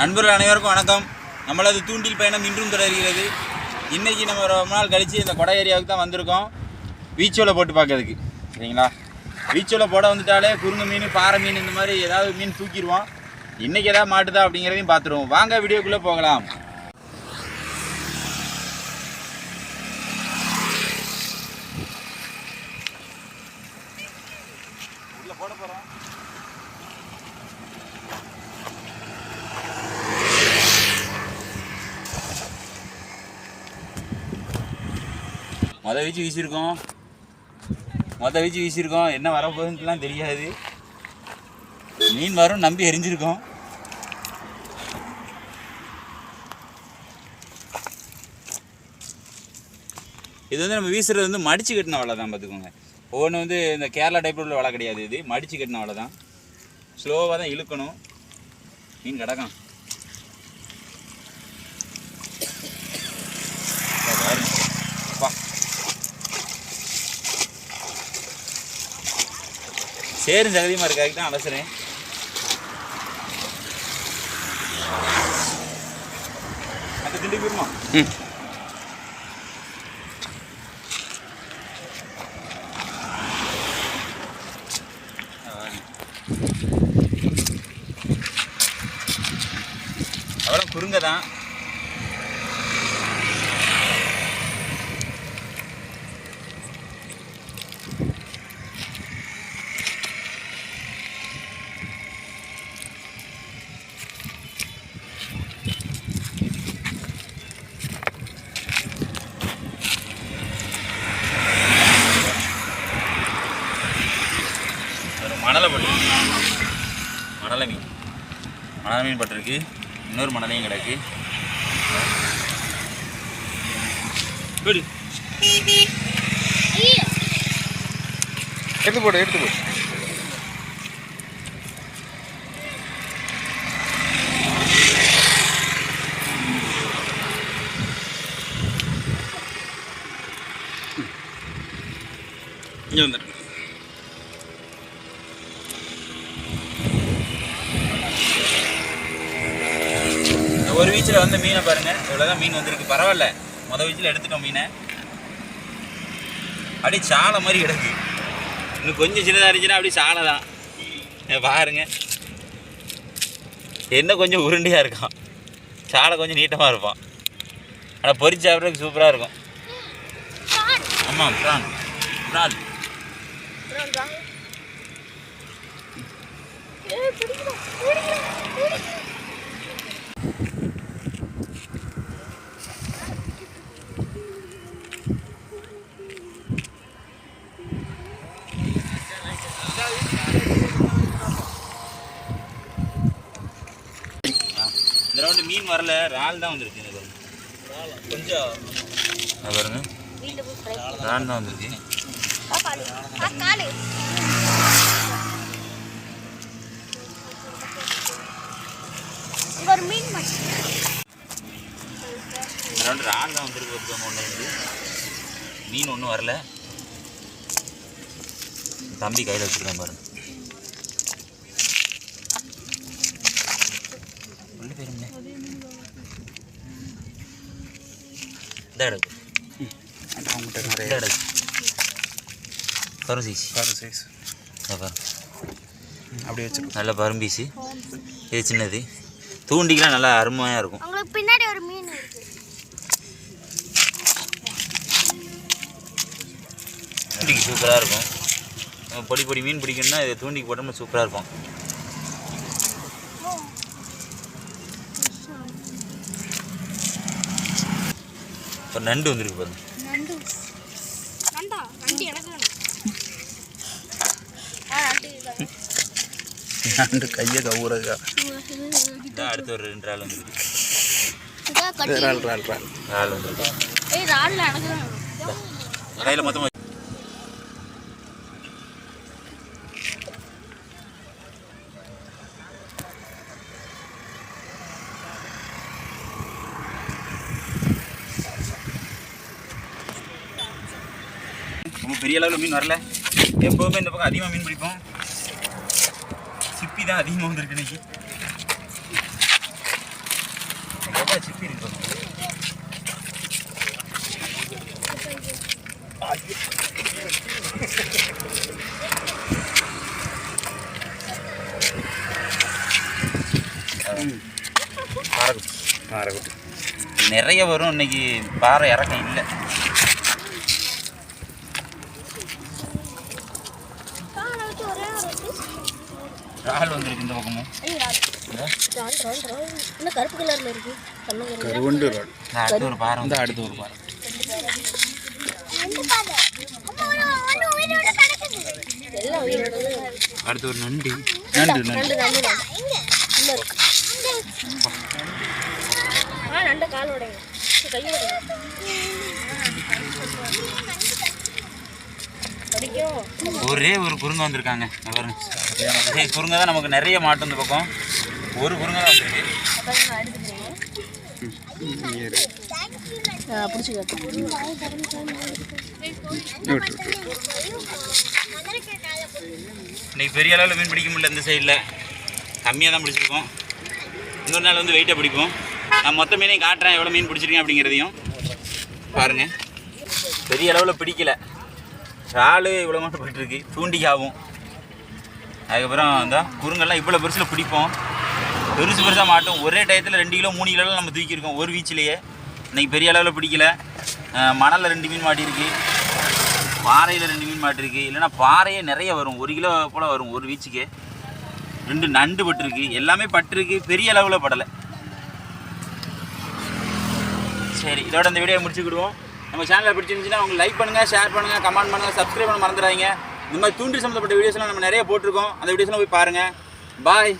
நண்பர்கள் அனைவருக்கும் வணக்கம். நம்மளது தூண்டில் பயணம் இன்றும் தொடர்கிறது. இன்றைக்கி நம்ம ரொம்ப நாள் கழித்து இந்த கொடை ஏரியாவுக்கு தான் வந்திருக்கோம். வீச்சோலை போட்டு பார்க்கறதுக்கு. சரிங்களா? வீச்சோலை போட வந்துட்டாலே குருங்க மீன் பாறை மீன் இந்த மாதிரி ஏதாவது மீன் தூக்கிடுவோம். இன்றைக்கி எதாவது மாட்டுதா அப்படிங்கிறதையும் பார்த்துருவோம். வாங்க வீடியோக்குள்ளே போகலாம். போட போகிறோம் மொதல் வீச்சு வீசியிருக்கோம் மொதல் வீச்சு வீசியிருக்கோம் என்ன வரப்போகுதுன்ட்டுலாம் தெரியாது. மீன் வரும் நம்பி எரிஞ்சிருக்கோம். இது வந்து நம்ம வீசுறது வந்து மடிச்சு கட்டின வலை தான் பார்த்துக்கோங்க. ஒவ்வொன்று வந்து இந்த கேரளா டைப்பில் உள்ள வலை கிடையாது இது. மடிச்சு கட்டின வலை தான். ஸ்லோவாக தான் இழுக்கணும். மீன் கிடக்கும். சேரும் சகதியமாக இருக்காது தான் அலசுறேன். அந்த திண்டு போயிருமா? அவ்வளோ குறுங்க தான் ஒரு மணலை பட்டு மணலை மீன். மணலை மீன் பட்டிருக்கு. இன்னொரு மணலையும் கிடக்கு. குடு எடுத்து போடு எடுத்து போடு. இங்கே வந்துடு. ஒரு வீச்சில் வந்து மீனை பாருங்க. இவ்வளோதான் மீன் வந்திருக்கு. பரவாயில்ல. மொதல் வீச்சில் எடுத்துட்டோம் மீனை. அப்படியே சாலை மாதிரி கிடக்கு. இன்னும் கொஞ்சம் சின்னதாக இருந்துச்சுன்னா அப்படியே சாலை தான். பாருங்க. என்ன கொஞ்சம் உருண்டையாக இருக்கான். சாலை கொஞ்சம் நீட்டமாக இருப்பான். ஆனால் பொறிச்சு சாப்பிட்றதுக்கு சூப்பராக இருக்கும். ஆமாம் ப்ரான். ப்ரான். இந்த ரவுண்டு மீன் வரல இறால் தான் வந்திருக்கு எனக்கு. கொஞ்சம் பாருங்க. இறால் தான் வந்திருக்கு. ஒரு மீன் மட்டும் இறால் தான் வந்திருக்கு ஒருத்தவங்க ஒன்று வந்து மீன் ஒன்றும் வரல. தம்பி கையில் வச்சுருக்கேன் பாருங்க. இந்த இடக்கு அவங்ககிட்ட நிறைய பரும்பீஸ் பாரு சைஸ் பாருங்க அப்படியே வச்சிருக்கோம். நல்ல பரும்பீஸு இது சின்னது. தூண்டிக்கலாம் நல்லா அருமையாக இருக்கும். உங்களுக்கு பின்னாடி ஒரு மீன் இருக்கு. தூண்டிக்கு சூப்பராக இருக்கும். பொடி பொடி மீன் பிடிக்கணும்னா இது தூண்டிக்கு போட்டோம்னா சூப்பராக இருக்கும். ஒரு நண்டு வந்திருக்கு பாருங்க. நண்டு. நண்டா? நண்டு எனக்கு வேணும். ஆ நண்டு கையை கவுறதுக்கா அடுத்து ஒரு ரெண்டு ரால் வந்துருக்கு. இதா கட்டி. ரால் ரால் ரால் ரால் வந்துருக்கு. ஏய் ரால்ல எனக்கு தான் வேணும். கையில் மொத்தமாக பெரிய அளவில் மீன் வரல. எப்போவுமே இந்த பக்கம் அதிகமாக மீன் பிடிப்போம். சிப்பி தான் அதிகமாக வந்திருக்கு இன்னைக்கு. மேலே சிப்பி இருக்கு பாருங்க. நிறைய வரும். இன்னைக்கு பாறை இறக்கம் இல்லை காலை வச்சு ஒரே ஒரு piece. ரால் வந்திருக்கு இந்த பக்கமும். இன்னும் கருப்பு கலர்ல இருக்கு. கருவண்டு அடுத்து ஒரு பாறை வந்து அடுத்து ஒரு பாறை. அடுத்து ஒரு நண்டு. நண்டு நண்டு. ஒரே ஒரு குறுங்க வந்திருக்காங்க. பாருங்க. இதே குறுங்க தான் நமக்கு நிறைய மாட்டு இந்த பக்கம். ஒரு குறுங்க தான் வந்திருக்கு. இன்னைக்கு பெரிய அளவில் மீன் பிடிக்க முடியல இந்த சைடில் கம்மியாக தான் பிடிச்சிருக்கோம். இன்னொரு நாள் வந்து வெயிட்டாக பிடிப்போம். நான் மொத்த மீனையும் காட்டுறேன் எவ்வளோ மீன் பிடிச்சிருக்கேன் அப்படிங்கிறதையும். பாருங்கள் பெரிய அளவில் பிடிக்கல. இறாலு இவ்வளோ மட்டும் போயிட்டுருக்கு தூண்டிக்காவும். அதுக்கப்புறம் இந்த குறுங்கெல்லாம் இவ்வளோ பெருசில் பிடிப்போம் பெருசு பெருசாக மாட்டோம். ஒரே டயத்தில் ரெண்டு கிலோ மூணு கிலோலாம் நம்ம தூக்கியிருக்கோம் ஒரு வீச்சிலேயே. இன்றைக்கி பெரிய அளவில் பிடிக்கல. மணலில் ரெண்டு மீன் மாட்டியிருக்கு. பாறையில் ரெண்டு மீன் மாட்டிருக்கு இல்லைன்னா பாறையே நிறைய வரும். ஒரு கிலோ போல் வரும் ஒரு வீச்சுக்கு. ரெண்டு நண்டு பட்டிருக்கு. எல்லாமே பட்டிருக்கு. பெரிய அளவில் படலை. சரி இதோட இந்த வீடியோ முடிச்சுக்கிடுவோம். நம்ம சேனலை பிடிச்சிருந்துச்சுன்னா உங்களுக்கு லைக் பண்ணுங்கள் ஷேர் பண்ணுங்கள் கமெண்ட் பண்ணுங்கள் சப்ஸ்கிரைப் பண்ண மறந்துடாதீங்க. இந்த மாதிரி தூண்டி சம்மந்தப்பட்ட வீடியோஸ்லாம் நம்ம நிறைய போட்டிருக்கோம். அந்த வீடியோஸ்லாம் போய் பாருங்கள் பாய்